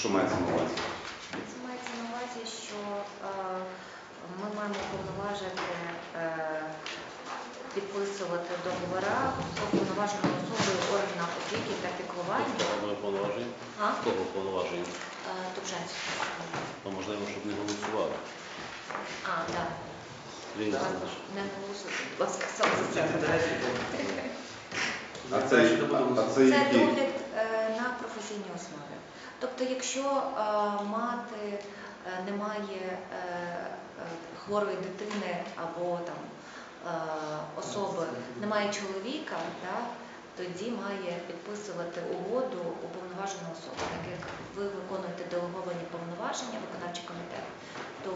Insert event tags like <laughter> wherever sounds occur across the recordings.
Що мається на увазі? Це мається на увазі, що е, ми маємо повноважити е, підписувати договори уповноваженою особою органа опіки та піклування. Кого повноважень? А? Кого повноважень? Е. Ну, можливо, щоб не голосували. А, так. Не голосуйте, будь ласка, сам за себе. <laughs> А це, а це Це які? догляд на професійній основі. Тобто, якщо е, мати е, не має е, е, хворої дитини або там е, особи, немає чоловіка, да, тоді має підписувати угоду уповноважена особа. Так як ви виконуєте делеговані повноваження, виконавчий комітет, то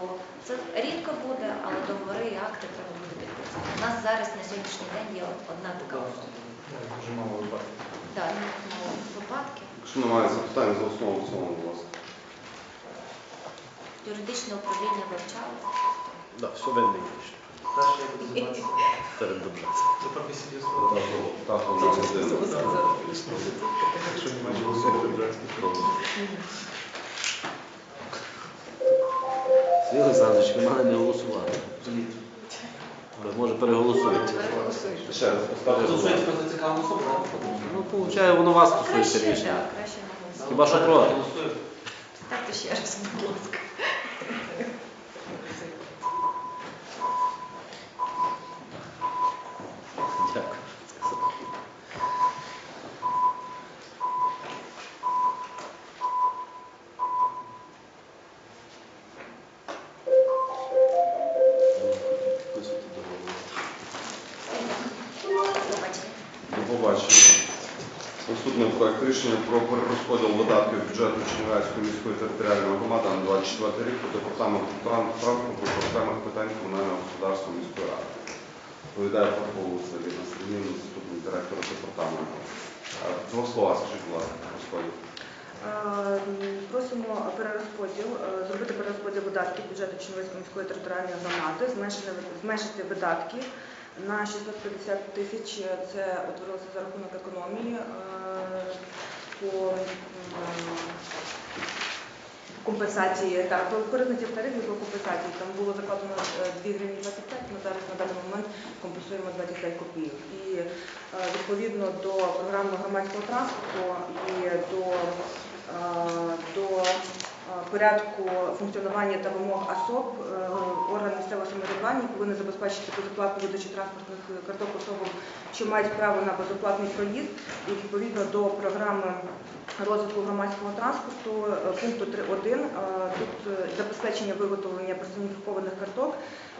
це рідко буде, але договори і акти треба буде підписати. У нас зараз на сьогоднішній день є одна така особа. Дуже мало випадків. Ну, випадки. Якщо немає запитань за основу в цілому, будь ласка. Юридичне управління вивчало. Да, все винний. Перше я буду звертатися Перед Донбасом. до професійної служби. Так, одна година. Якщо немає голосувати, братський Сергій Олександрович, ви мали не голосувати. Може переголосуєте. Ще раз поставити. Про зацікавлену особу. Ну, виходить, воно вас стосується Краще, рішення. Хіба що проти? Ставте ще раз, будь ласка. Проект рішення про перерозподіл видатків бюджету Чернівецької міської територіальної громади на 24 рік по департаменту транспорту та окремих питань комунального господарства міської ради. Відповідає Паркову Сергій Сергій, заступник директора департаменту. А, Два слова, скажіть, будь ласка, розподіл. Е, Просимо перерозподіл, е, зробити перерозподіл видатків бюджету Чернівецької міської територіальної громади, зменшити видатки на 650 тисяч. Це утворилося за рахунок економії е, по компенсації та по корисниці в тарифі по компенсації. Там було закладено е, 2 гривні 25, ми зараз на даний момент компенсуємо 25 копійок. І е, відповідно до програми громадського транспорту і до, е, до е, порядку функціонування та вимог особ органи орган місцевого самоврядування повинен забезпечити безоплатну видачу транспортних карток особам, що мають право на безоплатний проїзд. І відповідно до програми розвитку громадського транспорту е, пункту 3.1 е, тут е, забезпечення виготовлення персоніфікованих карток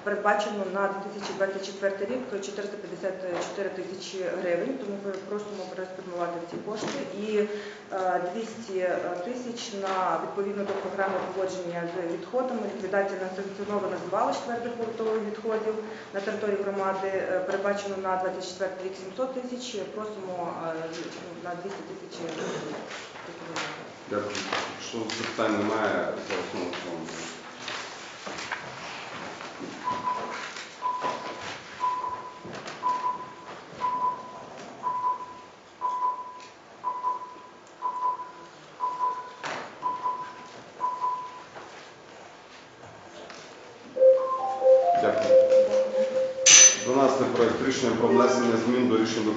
передбачено на 2024 рік 454 тисячі гривень, тому ми просимо перерозподілувати ці кошти і е, 200 тисяч на відповідно до програми поводження з відходами, ліквідація несанкціонованих звалищ твердих побутових відходів на території громади е, передбачено на 24 рік 700 тисяч, просимо е, на 200 тисяч гривень. Дякую. Якщо запитань немає, за основу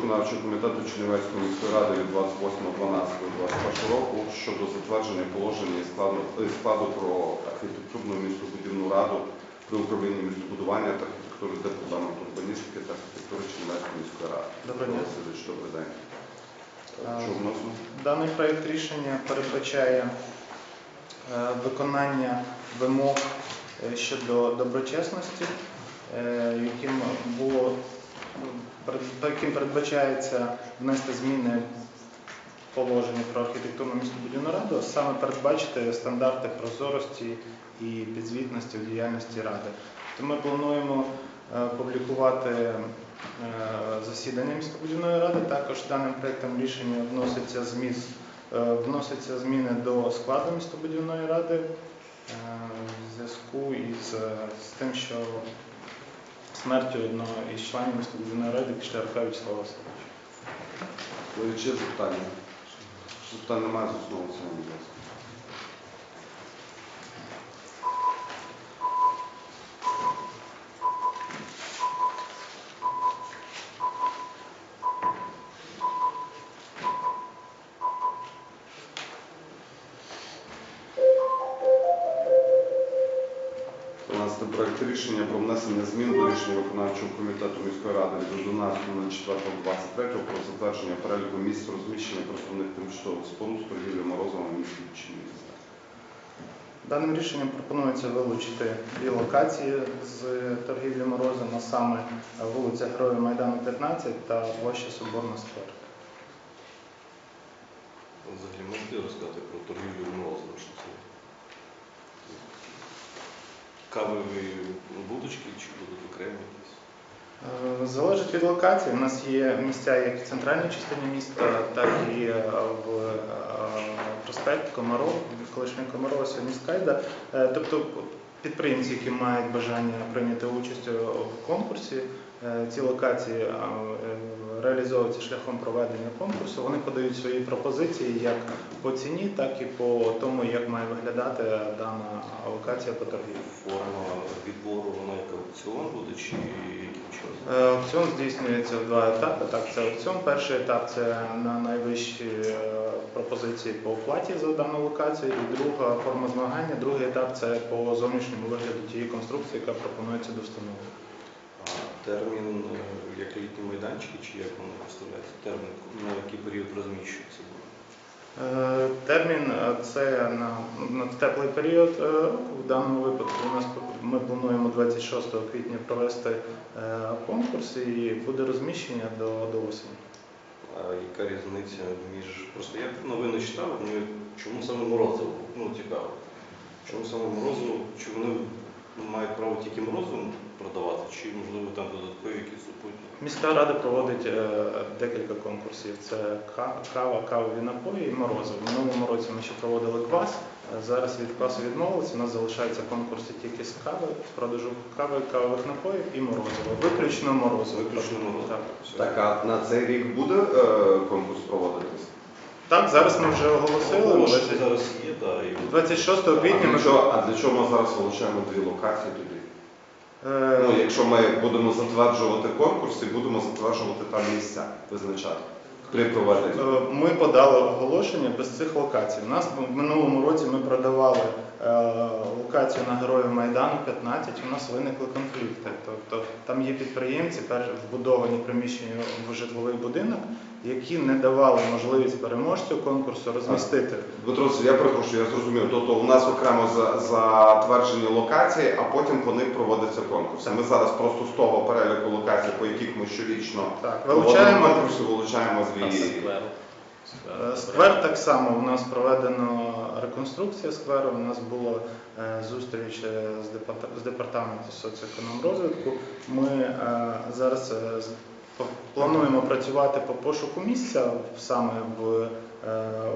виконавчого комітету Чернівецької міської ради від 28.12.21 року щодо затвердження положення і складу, е, складу про архітектурну містобудівну раду при управлінні містобудування та архітектури департаменту урбаністики та архітектури Чернівецької міської ради. Доброго дня. Васильович, добрий день. Що вносимо? Даний проект рішення передбачає е, виконання вимог е, щодо доброчесності, яким було яким передбачається внести зміни в положення про архітектурну містобудівну раду, саме передбачити стандарти прозорості і підзвітності в діяльності ради. То ми плануємо е, публікувати е, засідання містобудівної ради. Також даним проектом рішення вноситься зміст, е, вносяться зміни до складу містобудівної ради в зв'язку із з тим, що смертю одного із членів містобудівної ради Кишлярка Вячеслава Васильовича. Ви Чи запитання? Якщо запитань немає, за основу в будь ласка. Проект рішення про внесення змін до рішення виконавчого комітету міської ради від 11.04.23 про затвердження переліку місць розміщення представних тимчасових споруд з торгівлі морозом в місті Чернігівська. Даним рішенням пропонується вилучити дві локації з торгівлі морозом, а саме вулиця Героїв Майдану 15 та площа Соборна Сквер. Взагалі можете розказати про торгівлю морозом, що це? Кавові будочки чи будуть окремі якісь? Е, Залежить від локації. У нас є місця як в центральній частині міста, так і в е, проспект Комаров, колишній Комарова, сьогодні Скайда. Е, Тобто підприємці, які мають бажання прийняти участь в конкурсі, ці локації реалізовуються шляхом проведення конкурсу. Вони подають свої пропозиції як по ціні, так і по тому, як має виглядати дана локація по торгівлі. Форма відбору, вона як аукціон буде чи яким чином? Е, Аукціон здійснюється в два етапи. Так, це аукціон. Перший етап це на найвищі е, пропозиції по оплаті за дану локацію, і друга форма змагання. Другий етап це по зовнішньому вигляду тієї конструкції, яка пропонується до встановлення. Термін е, як літні майданчики, чи як воно представляється? Термін на який період розміщується? Е, Термін е, це на, на теплий період. В даному випадку у нас ми плануємо 26 квітня провести конкурс і буде розміщення до, до осені. А яка різниця між. Просто я новини читав, ну чому саме морозиво? Ну цікаво. Чому саме морозиво? Чи вони мають право тільки морозивом продавати, чи можливо там додаткові якісь супутні? Міська рада проводить е, декілька конкурсів. Це ка- кава, кавові напої і морозиво. В минулому році ми ще проводили квас. е, Зараз від квасу відмовилися. У нас залишаються конкурси тільки з кави, з продажу кави, кавових напоїв і морозиво. Виключно морозиво. Виключно морозиво. Так. Так, а на цей рік буде е, конкурс проводитись? так, зараз ми вже оголосили. Оголошення зараз є, так. І... 26 А квітня для ми чого, а для чого ми зараз вилучаємо дві локації тоді? Е, Ну, якщо ми будемо затверджувати конкурс і будемо затверджувати там місця, визначати при проведенні. Е, Ми подали оголошення без цих локацій. У нас в минулому році ми продавали е, локацію на Героїв Майдану 15, у нас виникли конфлікти. Тобто там є підприємці, вбудовані приміщення в житловий будинок, які не давали можливість переможцю конкурсу розмістити. Дмитро, я перепрошую, я зрозумів. Тобто у нас окремо за- затверджені локації, а потім по них проводиться конкурс. Ми зараз просто з того переліку локацій, по яких ми щорічно Так, проводимо вилучаємо конкурси, вилучаємо сквер? Е, Сквер так само. У нас проведено реконструкція скверу. У нас була е, зустріч е, з департа- з департаменту соціоекономрозвитку. Ми е, зараз е, з- плануємо працювати по пошуку місця саме в, е,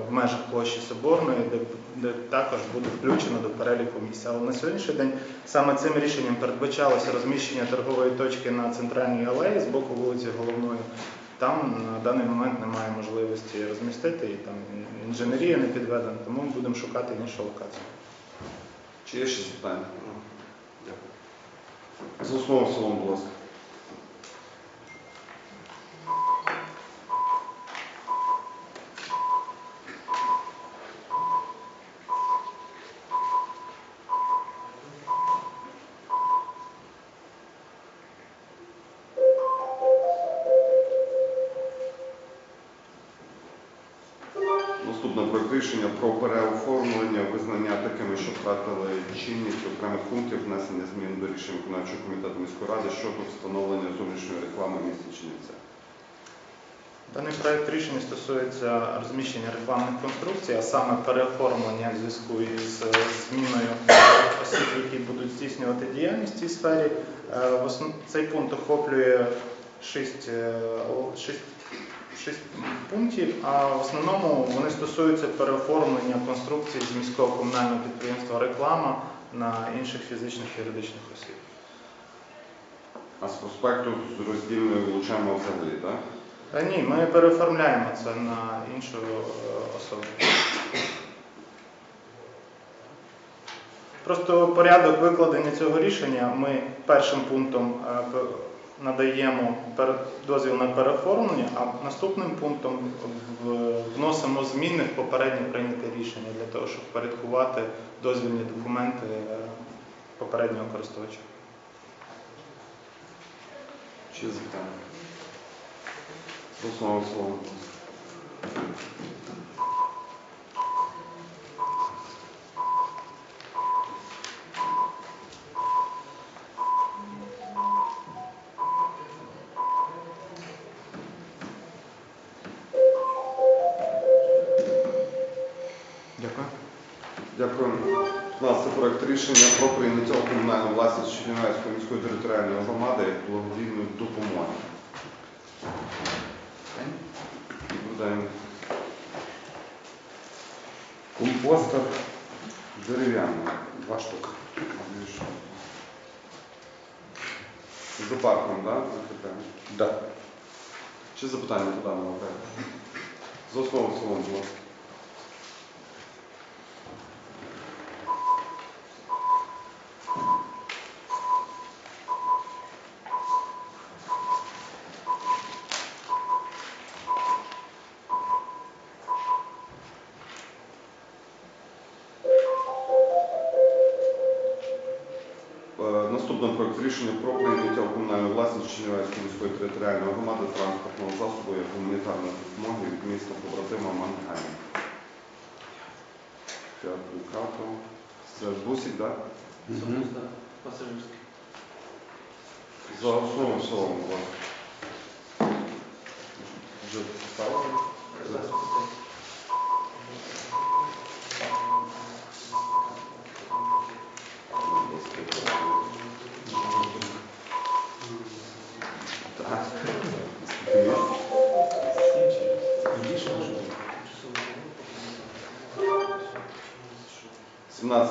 в межах площі Соборної, де, де також буде включено до переліку місця. Але на сьогоднішній день саме цим рішенням передбачалося розміщення торгової точки на центральній алеї з боку вулиці Головної. Там на даний момент немає можливості розмістити і там інженерія не підведена, тому ми будемо шукати іншу локацію. Чи є ще запитання? Дякую. За основу будь ласка. Втратили чинність окремих пунктів внесення змін до рішень виконавчого комітету міської ради щодо встановлення зовнішньої реклами в місті Чернівця. Даний проект рішення стосується розміщення рекламних конструкцій, а саме переоформлення в зв'язку із е, зміною осіб, які будуть здійснювати діяльність в цій сфері. Е, Цей пункт охоплює шість, е, шість, пунктів, а в основному вони стосуються переоформлення конструкцій з міського комунального підприємства реклама на інших фізичних і юридичних осіб. А з проспекту з роздільною вилучаємо взагалі, так? Та ні, ми переоформляємо це на іншу е, особу. Просто порядок викладення цього рішення ми першим пунктом е, п- надаємо дозвіл на переоформлення, а наступним пунктом вносимо зміни в попереднє прийняте рішення для того, щоб порядкувати дозвільні документи е, попереднього користувача. Чи запитання? За основу рішення про прийняття у комунальну власність Чернівецької міської територіальної громади як благодійної допомоги. Компостер дерев'яний. Два штуки. Дві штуки. За парком, так? Да? Да. Чи запитання по даному проекту? За основу в будь ласка. В цілому. Вже поставили?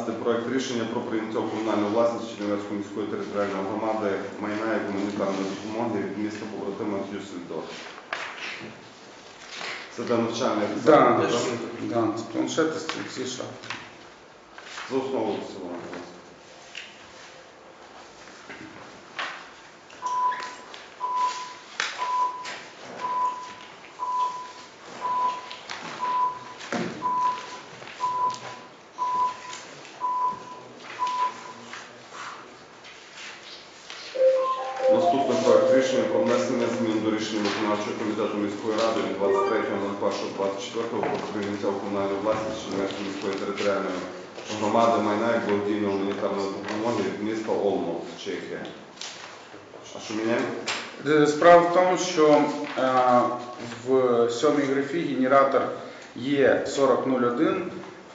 17 проект рішення про прийняття комунальної власності Чернівецької міської територіальної громади майна і гуманітарної допомоги від міста побратима Дюссельдорф. Це для навчальних Да, закладів, да, планшети, ці що. За основу в виконавчого комітету міської ради від 23.01.24 про прийняття у комунальну власність Чернівецької міської територіальної громади майна як благодійної гуманітарної допомоги від міста Олмут, Чехія. А що міняємо? Е, Справа в тому, що е, в сьомій графі генератор Е4001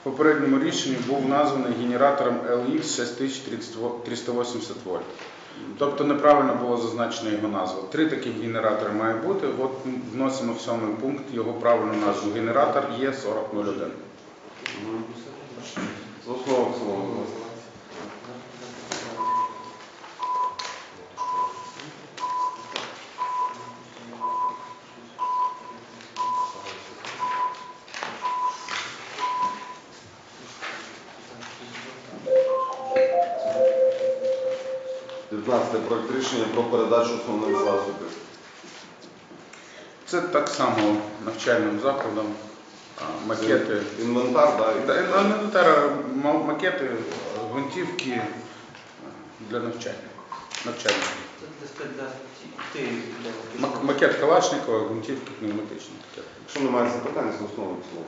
в попередньому рішенні був названий генератором LX 6380 вольт. Тобто неправильно було зазначено його назву. Три таких генератори має бути. От вносимо в сьомий пункт його правильну назву. Генератор Е4001. Мгм. За проект рішення про передачу основних засобів. Це так само навчальним закладом, а, макети. Інвентар, да, Інвентар, ма- макети, гвинтівки е, для навчання. навчання. Це для спе- для ті- ти- для- Мак- Макет Калашникова, гвинтівки пневматичні. Якщо немає запитань, з основи в цілому.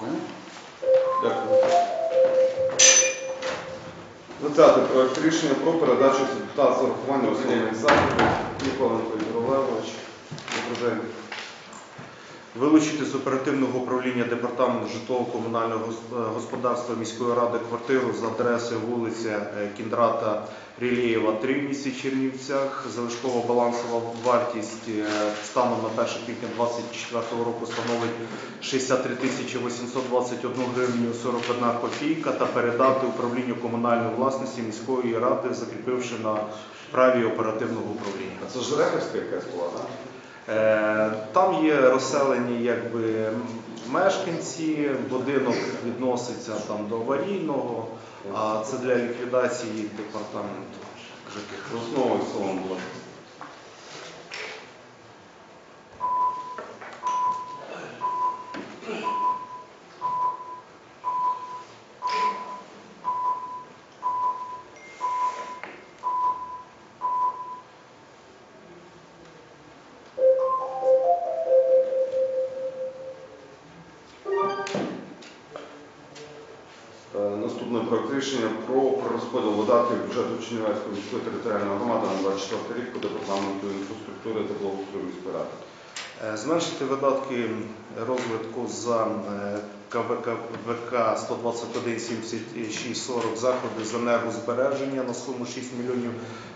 Дякую. Дякую. 20 проект рішення про передачу депутат з урахуванням основних заходів. Ніколенко Ігор Олегович. Добрий. Вилучити з оперативного управління департаменту житлово-комунального е, господарства міської ради квартиру з адресою вулиця е, Кіндрата Рілєєва, 3 в місті Чернівцях. Залишкова балансова вартість е, станом на 1 квітня 2024 року становить 63 тисячі 821 гривню 41 копійка та передати управлінню комунальної власності міської ради, закріпивши на праві оперативного управління. Це Жерехівська якась була, так? Е, Там є розселені якби, мешканці, будинок відноситься там до аварійного, а це для ліквідації департаменту. За основу і міської територіальної громади на 24 рік по департаменту інфраструктури та благоустрою міської ради. Е, Зменшити видатки розвитку за е, КВК ВК 1217640 заходи з енергозбереження на суму 6 мільйонів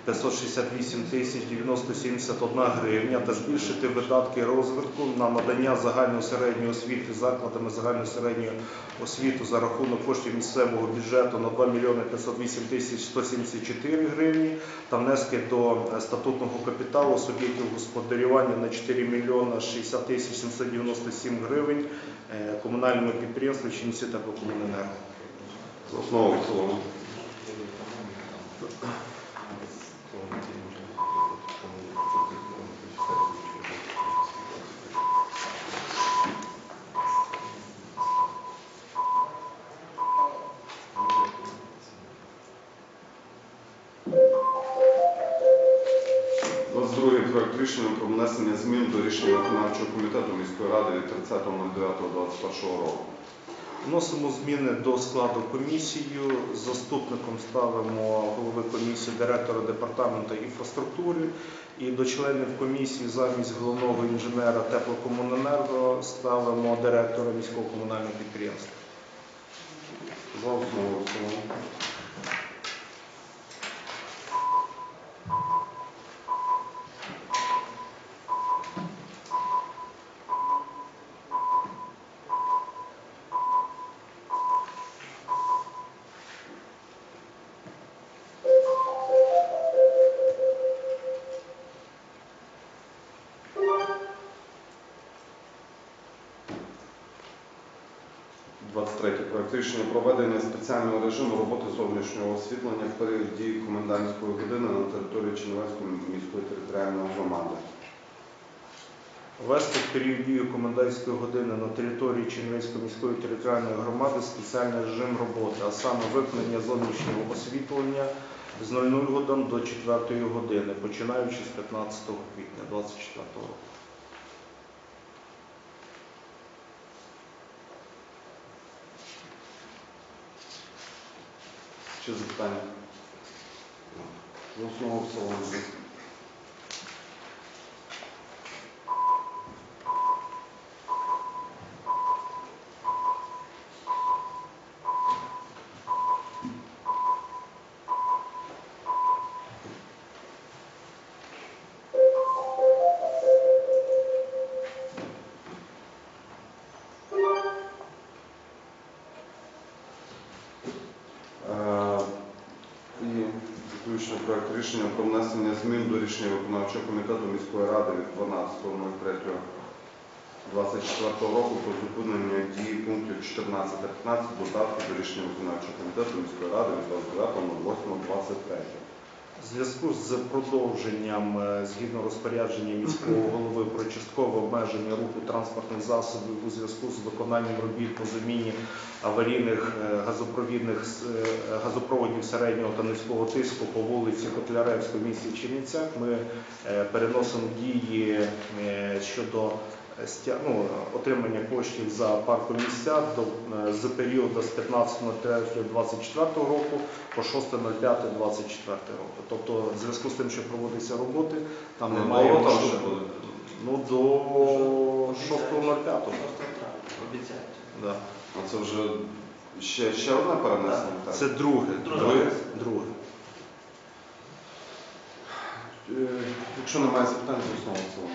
568 тисяч 971 гривня та збільшити видатки розвитку на надання загальної середньої освіти закладами загальної середньої освіти за рахунок коштів місцевого бюджету на 2 мільйони 508 тисяч 174 гривні та внески до статутного капіталу суб'єктів господарювання на 4 мільйона 60 тисяч 797 гривень е, комунальному підприємству Чернівці теплокомуненерго. За основу в. Комітету міської ради від 30.09.21 року. Вносимо зміни до складу комісії. Заступником ставимо голови комісії директора департаменту інфраструктури. І до членів комісії замість головного інженера теплокомуненерго ставимо директора міського комунального підприємства. За основу третій проект рішення про введення спеціального режиму роботи зовнішнього освітлення в період дії комендантської години на території Чернівецької міської територіальної громади. Ввести в період дії комендантської години на території Чернівецької міської територіальної громади спеціальний режим роботи, а саме вимкнення зовнішнього освітлення з 00 годин до 4 години, починаючи з 15 квітня 2024 року. Чи запитання? За основу і в цілому. Заключний проект рішення про внесення змін до рішення виконавчого комітету міської ради від 12.03.24 року про зупинення дії пунктів 14-15 додатку до рішення виконавчого комітету міської ради від 29.08.23. В зв'язку з продовженням е, згідно розпорядження міського голови про часткове обмеження руху транспортних засобів у зв'язку з виконанням робіт по заміні аварійних е, газопровідних е, газопроводів середнього та низького тиску по вулиці Котляревська в місті Чернівцях, ми переносимо дії щодо ну, отримання коштів за паркомісця до е, з періоду з 15.03.24 року по 6.05.24 року. Тобто, в зв'язку з тим, що проводяться роботи, там Ну, немає там ще буде? Ну, до 6.05. Обіцяють. Да. А це вже ще, ще одне перенесення? так? Це друге. Друге. друге. Е, Якщо немає запитань, то знову цілому.